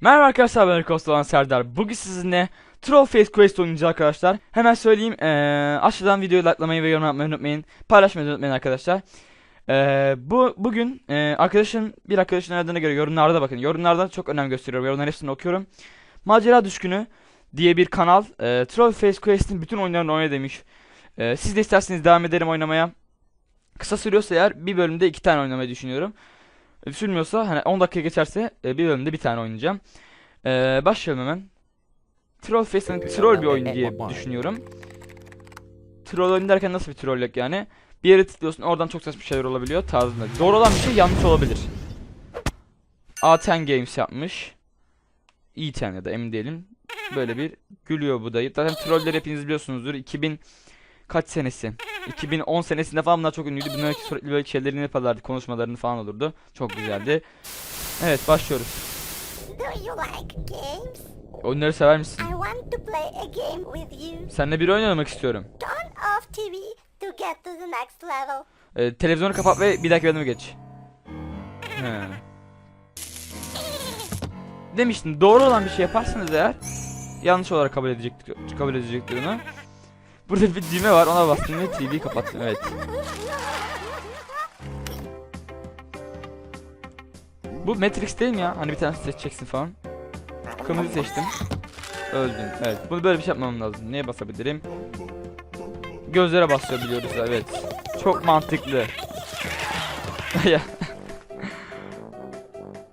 Merhaba arkadaşlar ben Erkost olan Serdar. Bugün sizinle Troll Face Quest oynayacağız arkadaşlar. Hemen söyleyeyim eee aşağıdan videoyu likelamayı ve yorum yapmayı unutmayın. Paylaşmayı unutmayın arkadaşlar. Eee, bu bugün eee, arkadaşın bir arkadaşın aradığına göre yorumlarda bakın. Yorumlarda çok önem gösteriyorum. Yorumların hepsini okuyorum. Macera Düşkünü diye bir kanal eee Troll Face Quest'in bütün oyunlarını oyna demiş. Eee, siz de isterseniz devam edelim oynamaya. Kısa sürüyorsa eğer bir bölümde iki tane oynamayı düşünüyorum. E, Sürmüyorsa hani 10 dakika geçerse e, bir bölümde bir tane oynayacağım. Ee, başlayalım hemen. Troll Face'in troll bir oyun diye düşünüyorum. Troll oyun derken nasıl bir trollük yani? Bir yere tıklıyorsun oradan çok saçma şeyler olabiliyor tarzında. Doğru olan bir şey yanlış olabilir. A10 Games yapmış. E10 ya da emin değilim. Böyle bir gülüyor bu dayı. Zaten trolleri hepiniz biliyorsunuzdur. 2000 kaç senesi? 2010 senesinde falan bunlar çok ünlüydü. Bunların sürekli böyle şeylerini yaparlardı. Konuşmalarını falan olurdu. Çok güzeldi. Evet başlıyoruz. Do you like games? Oyunları sever misin? I want to play a game with you. Seninle bir oyun oynamak istiyorum. Turn off TV to get to the next level. Ee, televizyonu kapat ve bir dahaki bölüme geç. He. Demiştim doğru olan bir şey yaparsanız eğer yanlış olarak kabul edecektir kabul edecektir onu. Burada bir düğme var ona bastım ve TV'yi kapattım evet. Bu Matrix değil mi ya? Hani bir tane seçeceksin falan. Kırmızı seçtim. Öldüm. Evet. Bunu böyle bir şey yapmam lazım. Neye basabilirim? Gözlere basabiliyoruz evet. Çok mantıklı.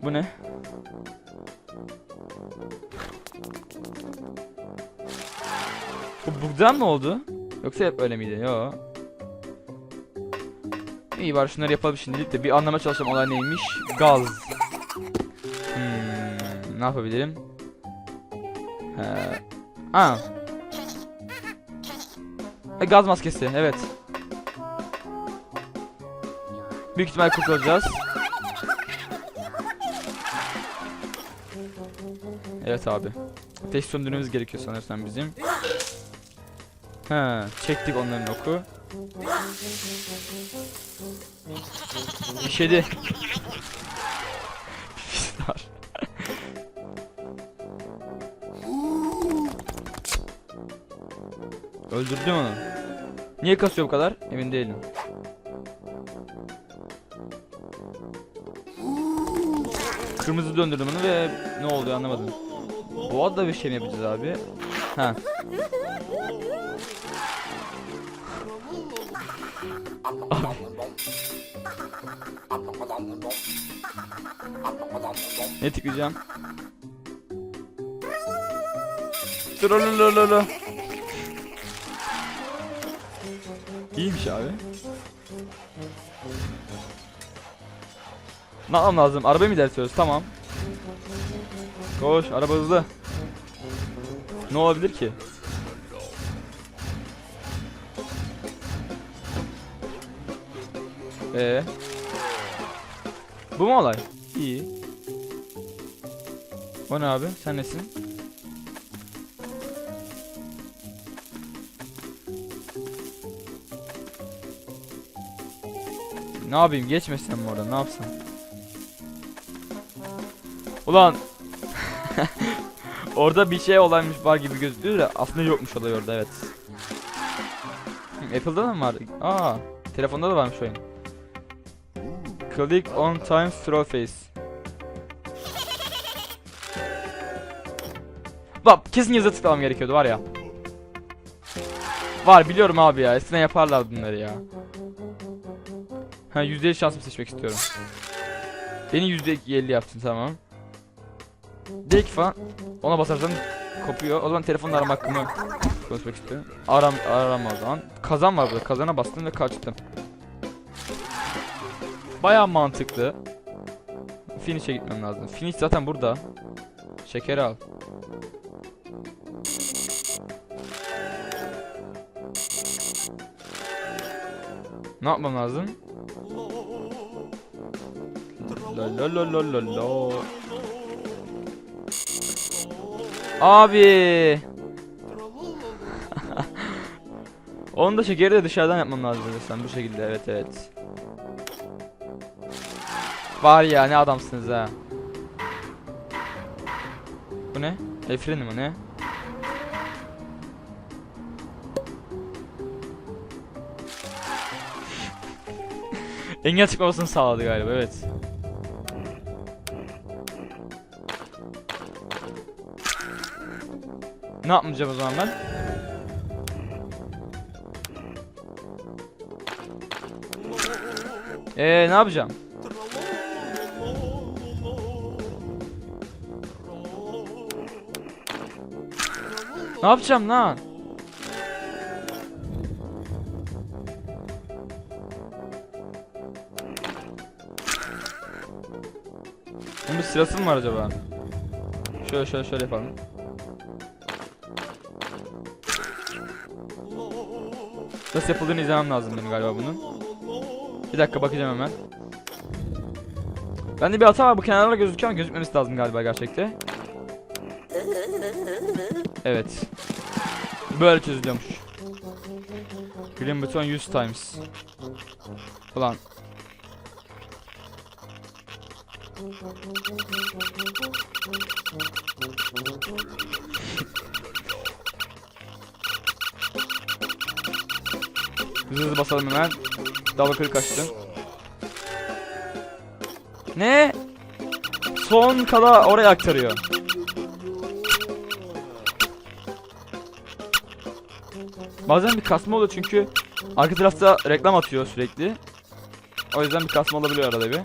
Bu ne? Bug'dan mı oldu? Yoksa hep öyle miydi? Yo. İyi var şunları yapalım şimdilik de bir anlamaya çalışalım olay neymiş. Gaz. Hmm, ne yapabilirim? He. Ha. E, gaz maskesi evet. Büyük ihtimal kurtulacağız. Evet abi. Ateş söndürmemiz gerekiyor sanırsam bizim. Ha, çektik onların oku. İşedi. Pisler. Öldürdüm onu. Niye kasıyor bu kadar? Emin değilim. Kırmızı döndürdüm onu ve ne oldu anlamadım. Bu adda bir şey mi yapacağız abi? Ne tıklayacağım? Trololololo. İyiymiş abi. Ne lazım? Arabayı mı ilerliyoruz? Tamam. Koş, araba hızlı. Ne olabilir ki? Ee. Bu mu olay? İyi. O ne abi? Sen nesin? Ne yapayım? Geçmesem mi orada? Ne yapsam? Ulan Orada bir şey olaymış var gibi gözüküyor da aslında yokmuş olay orada evet. Hı, Apple'da da mı var? Aa, telefonda da varmış oyun. Click on time face. Bak kesin yazı tıklamam gerekiyordu var ya. Var biliyorum abi ya. Eskiden yaparlar bunları ya. Ha %50 şansımı seçmek istiyorum. Beni %50 yaptın tamam. Direkt falan ona basarsan kopuyor. O zaman telefonla arama hakkımı konuşmak istiyorum. Aram arama o zaman. Kazan var burada. Kazana bastım ve kaçtım. Baya mantıklı. Finish'e gitmem lazım. Finish zaten burada. Şekeri al. Ne yapmam lazım? La la la la la la. Abi. Onu da şekeri de dışarıdan yapmam lazım sen bu şekilde evet evet. Var ya ne adamsınız ha. Bu ne? El freni mi ne? Engel çıkmamasını sağladı galiba evet. Ne yapmayacağım o zaman ben? Eee ne yapacağım? Ne yapacağım lan? Bunun bir sırası mı var acaba? Şöyle şöyle şöyle yapalım. Nasıl yapıldığını izlemem lazım benim galiba bunun. Bir dakika bakacağım hemen. Bende bir hata var bu kenarlara gözüküyor ama gözükmemesi lazım galiba gerçekte. Evet. Böyle çözülüyormuş. Green buton 100 times. Ulan. Hızlı hızlı basalım hemen. Double click açtım. Ne? Son kala oraya aktarıyor. Bazen bir kasma oluyor çünkü arka tarafta reklam atıyor sürekli. O yüzden bir kasma olabiliyor arada bir.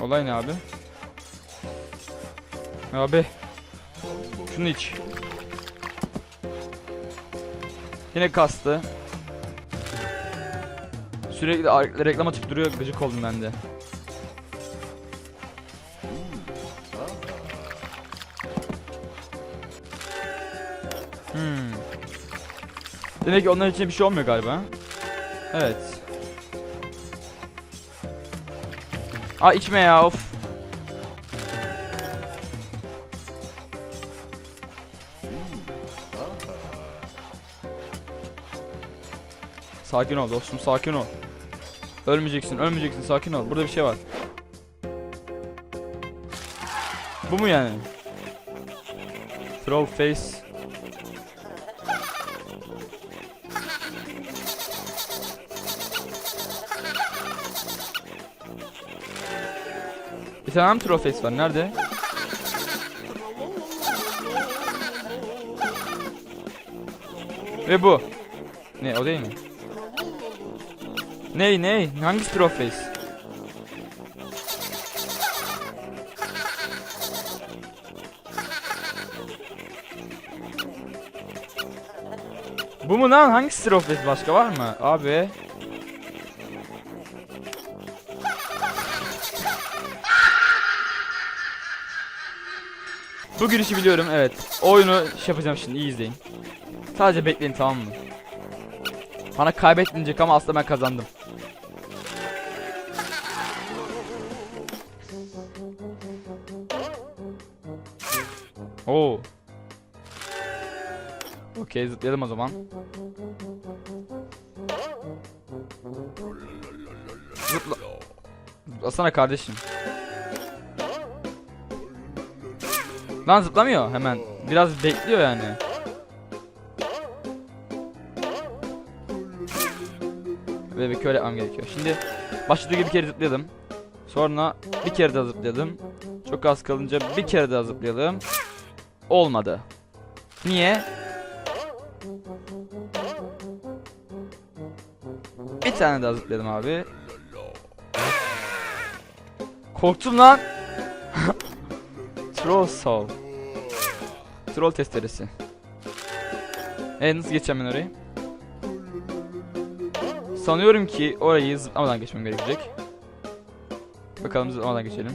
Olay ne abi? Abi. Şunu iç. Yine kastı. Sürekli reklam açıp duruyor gıcık oldum ben de. Hmm. Demek ki onlar için bir şey olmuyor galiba. Evet. Aa içme ya of. Sakin ol dostum sakin ol. Ölmeyeceksin ölmeyeceksin sakin ol. Burada bir şey var. Bu mu yani? Throw face. Bir tane mi face var? Nerede? Ve bu. Ne o değil mi? Ney ney? Hangisi throw face? Bu mu lan? Hangisi throw face başka var mı? Abi. Bu girişi biliyorum evet. Oyunu şey yapacağım şimdi iyi izleyin. Sadece bekleyin tamam mı? Bana kaybetmeyecek ama aslında ben kazandım. Oo. Okey zıplayalım o zaman. Zıpla. Zıplasana kardeşim. Lan zıplamıyor hemen. Biraz bekliyor yani. Ve bir öyle yapmam gerekiyor. Şimdi başladığı gibi bir kere zıplayalım. Sonra bir kere daha zıplayalım. Çok az kalınca bir kere daha zıplayalım. Olmadı. Niye? Bir tane daha zıplayalım abi. Korktum lan. Troll Soul. Troll testeresi. E nasıl geçeceğim ben orayı? Sanıyorum ki orayı zıplamadan geçmem gerekecek. Bakalım zıplamadan geçelim.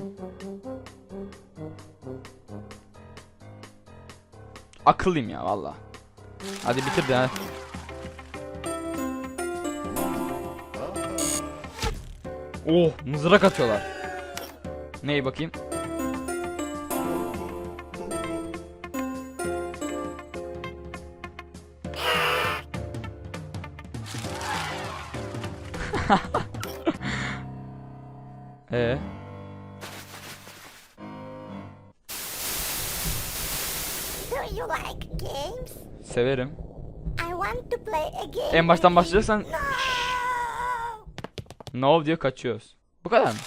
Akıllıyım ya valla. Hadi bitir de ha. Oh mızrak atıyorlar. Ney bakayım? Ee, Do you like games? severim. I want to play a game. En baştan başlayacaksan No! no diyor kaçıyoruz. Bu kadar mı?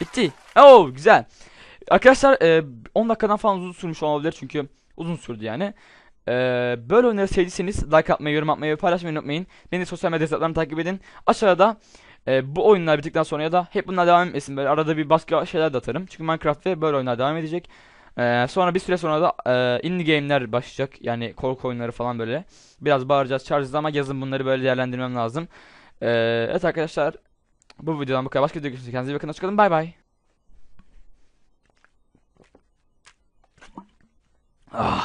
Bitti. Oo güzel. Arkadaşlar e, 10 dakikadan falan uzun sürmüş olabilir çünkü uzun sürdü yani. E, böyle oyunları sevdiyseniz like atmayı, yorum atmayı ve paylaşmayı unutmayın. Beni sosyal medya hesaplarımı takip edin. Aşağıda e, bu oyunlar bittikten sonra ya da hep bunlar devam etmesin. Böyle arada bir başka şeyler de atarım. Çünkü Minecraft ve böyle oyunlar devam edecek. E, sonra bir süre sonra da e, indie game'ler başlayacak. Yani korku oyunları falan böyle. Biraz bağıracağız, çağıracağız ama yazın bunları böyle değerlendirmem lazım. E, evet arkadaşlar. Bu videodan bu kadar. Başka video görüşürüz. Kendinize iyi bakın. Hoşçakalın. Bay bay. Ah.